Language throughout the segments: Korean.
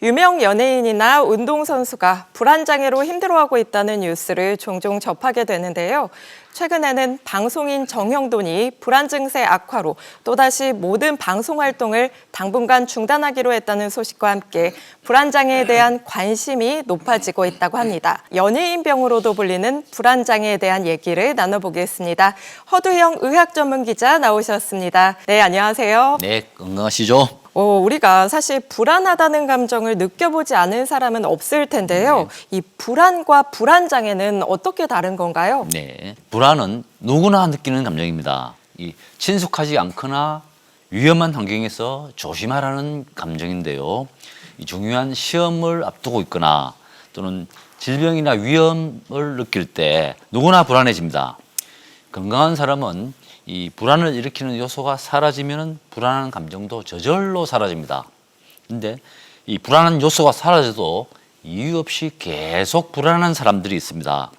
유명 연예인이나 운동선수가 불안장애로 힘들어하고 있다는 뉴스를 종종 접하게 되는데요. 최근에는 방송인 정형돈이 불안 증세 악화로 또다시 모든 방송 활동을 당분간 중단하기로 했다는 소식과 함께 불안장애에 대한 관심이 높아지고 있다고 합니다. 연예인병으로도 불리는 불안장애에 대한 얘기를 나눠보겠습니다. 허두영 의학 전문 기자 나오셨습니다. 네, 안녕하세요. 네, 건강하시죠? 어, 우리가 사실 불안하다는 감정을 느껴보지 않은 사람은 없을 텐데요. 이 불안과 불안 장애는 어떻게 다른 건가요? 네. 불안은 누구나 느끼는 감정입니다. 이 친숙하지 않거나 위험한 환경에서 조심하라는 감정인데요. 이 중요한 시험을 앞두고 있거나 또는 질병이나 위험을 느낄 때 누구나 불안해집니다. 건강한 사람은 이 불안을 일으키는 요소가 사라지면 불안한 감정도 저절로 사라집니다. 근데 이 불안한 요소가 사라져도 이유 없이 계속 불안한 사람들이 있습니다.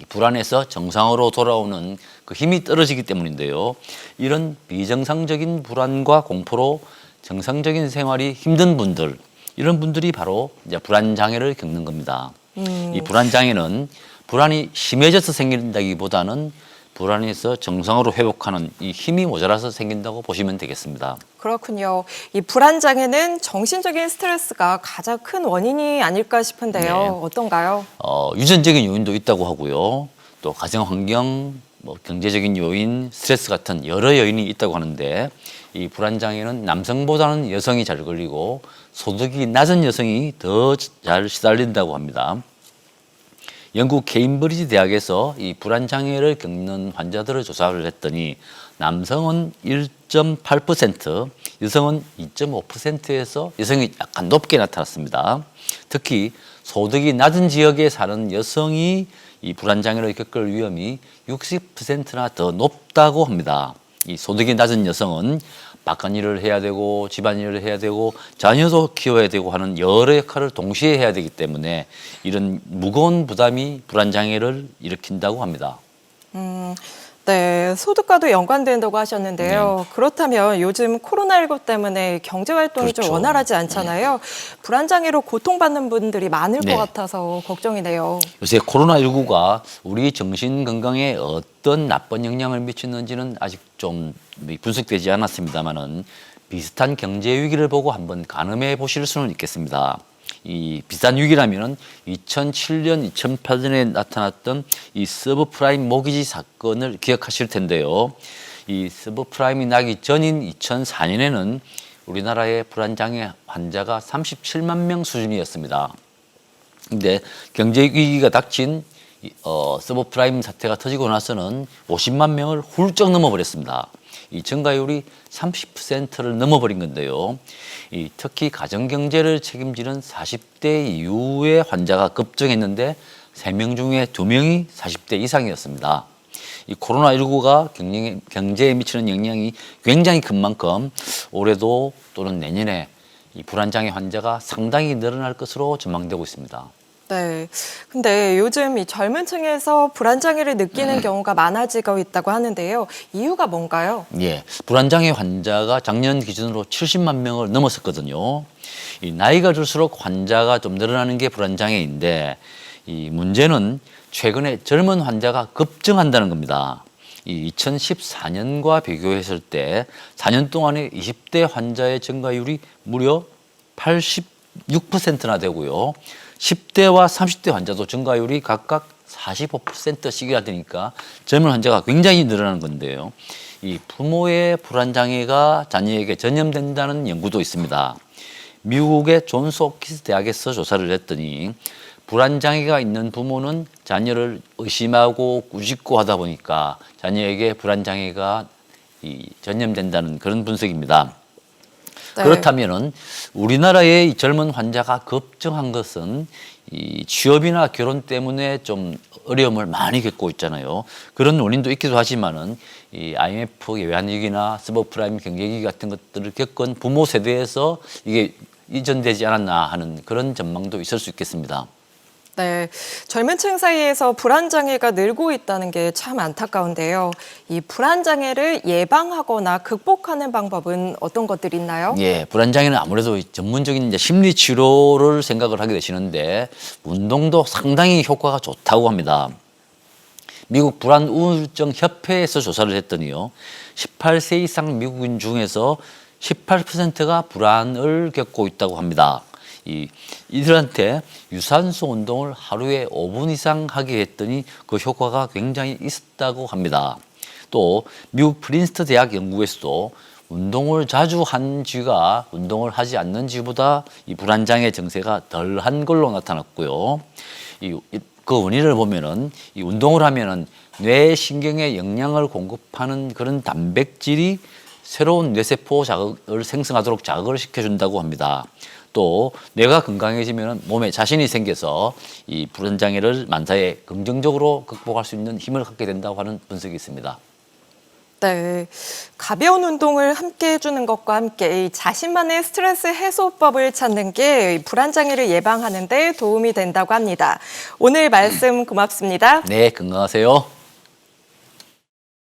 이 불안해서 정상으로 돌아오는 그 힘이 떨어지기 때문인데요. 이런 비정상적인 불안과 공포로 정상적인 생활이 힘든 분들, 이런 분들이 바로 이제 불안 장애를 겪는 겁니다. 이 불안 장애는 불안이 심해져서 생긴다기보다는 불안해서 정상으로 회복하는 이 힘이 모자라서 생긴다고 보시면 되겠습니다. 그렇군요. 이 불안 장애는 정신적인 스트레스가 가장 큰 원인이 아닐까 싶은데요. 네. 어떤가요? 어, 유전적인 요인도 있다고 하고요. 또 가정 환경, 뭐 경제적인 요인, 스트레스 같은 여러 요인이 있다고 하는데 이 불안 장애는 남성보다는 여성이 잘 걸리고 소득이 낮은 여성이 더 잘 시달린다고 합니다. 영국 케임브리지 대학에서 이 불안 장애를 겪는 환자들을 조사를 했더니 남성은 1.8%, 여성은 2.5%에서 여성이 약간 높게 나타났습니다. 특히 소득이 낮은 지역에 사는 여성이 이 불안 장애를 겪을 위험이 60%나 더 높다고 합니다. 이 소득이 낮은 여성은 바깥일을 해야 되고 집안일을 해야 되고 자녀도 키워야 되고 하는 여러 역할을 동시에 해야 되기 때문에 이런 무거운 부담이 불안 장애를 일으킨다고 합니다. 네, 소득과도 연관된다고 하셨는데요. 그렇다면 요즘 코로나19 때문에 경제 활동이 좀 네. 그렇죠. 원활하지 않잖아요. 불안장애로 고통받는 분들이 많을 네. 것 같아서 걱정이네요. 요새 코로나19가 우리 정신 건강에 어떤 나쁜 영향을 미치는지는 아직 좀 분석되지 않았습니다만은 비슷한 경제 위기를 보고 한번 가늠해 보실 수는 있겠습니다. 이 비슷한 위기라면은 2007년, 2008년에 나타났던 이 서브프라임 모기지 사건을 기억하실 텐데요. 이 서브프라임이 나기 전인 2004년에는 우리나라의 불안장애 환자가 37만 명 수준이었습니다. 근데 경제 위기가 닥친 이, 어, 서브프라임 사태가 터지고 나서는 50만 명을 훌쩍 넘어버렸습니다. 이 증가율이 30%를 넘어버린 건데요. 이 특히 가정 경제를 책임지는 40대 이후의 환자가 급증했는데 3명 중에 2명이 40대 이상이었습니다. 이 코로나19가 경영에, 경제에 미치는 영향이 굉장히 큰 만큼 올해도 또는 내년에 이 불안장애 환자가 상당히 늘어날 것으로 전망되고 있습니다. 네. 근데 요즘 이 젊은 층에서 불안장애를 느끼는 경우가 많아지고 있다고 하는데요. 이유가 뭔가요? 예, 불안장애 환자가 작년 기준으로 70만 명을 넘었었거든요. 이 나이가 들수록 환자가 좀 늘어나는 게 불안장애인데 이 문제는 최근에 젊은 환자가 급증한다는 겁니다. 이 2014년과 비교했을 때 4년 동안의 20대 환자의 증가율이 무려 86%나 되고요. 10대와 30대 환자도 증가율이 각각 45%씩이나 되니까 젊은 환자가 굉장히 늘어나는 건데요. 이 부모의 불안 장애가 자녀에게 전염된다는 연구도 있습니다. 미국의 존스 홉킨스 대학에서 조사를 했더니 불안 장애가 있는 부모는 자녀를 의심하고 꾸짖고 하다 보니까 자녀에게 불안 장애가 이 전염된다는 그런 분석입니다. 네. 그렇다면은 우리나라의 이 젊은 환자가 급증한 것은 이 취업이나 결혼 때문에 좀 어려움을 많이 겪고 있잖아요. 그런 원인도 있기도 하지만은 이 IMF 외환위기나 서브프라임 경제위기 같은 것들을 겪은 부모 세대에서 이게 이전되지 않았나 하는 그런 전망도 있을 수 있겠습니다. 네, 젊은 층 사이에서 불안장애가 늘고 있다는 게 참 안타까운데요. 이 불안장애를 예방하거나 극복하는 방법은 어떤 것들이 있나요? 예, 불안장애는 아무래도 전문적인 이제 심리 치료를 생각을 하게 되시는데 운동도 상당히 효과가 좋다고 합니다. 미국 불안 우울증 협회에서 조사를 했더니요. 18세 이상 미국인 중에서 18%가 불안을 겪고 있다고 합니다. 이 이들한테 유산소 운동을 하루에 5분 이상 하게 했더니 그 효과가 굉장히 있었다고 합니다. 또 미국 프린스트 대학 연구에서도 운동을 자주 한 쥐가 운동을 하지 않는 쥐보다 이 불안장애 증세가 덜한 걸로 나타났고요. 이, 이- 그 원인을 보면은 이 운동을 하면은 뇌 신경에 영양을 공급하는 그런 단백질이 새로운 뇌세포 자극을 생성하도록 자극을 시켜준다고 합니다. 또 뇌가 건강해지면 몸에 자신이 생겨서 이 불안장애를 만사에 긍정적으로 극복할 수 있는 힘을 갖게 된다고 하는 분석이 있습니다. 네, 가벼운 운동을 함께 해주는 것과 함께 이 자신만의 스트레스 해소법을 찾는 게이 불안장애를 예방하는 데 도움이 된다고 합니다. 오늘 말씀 고맙습니다. 네, 건강하세요.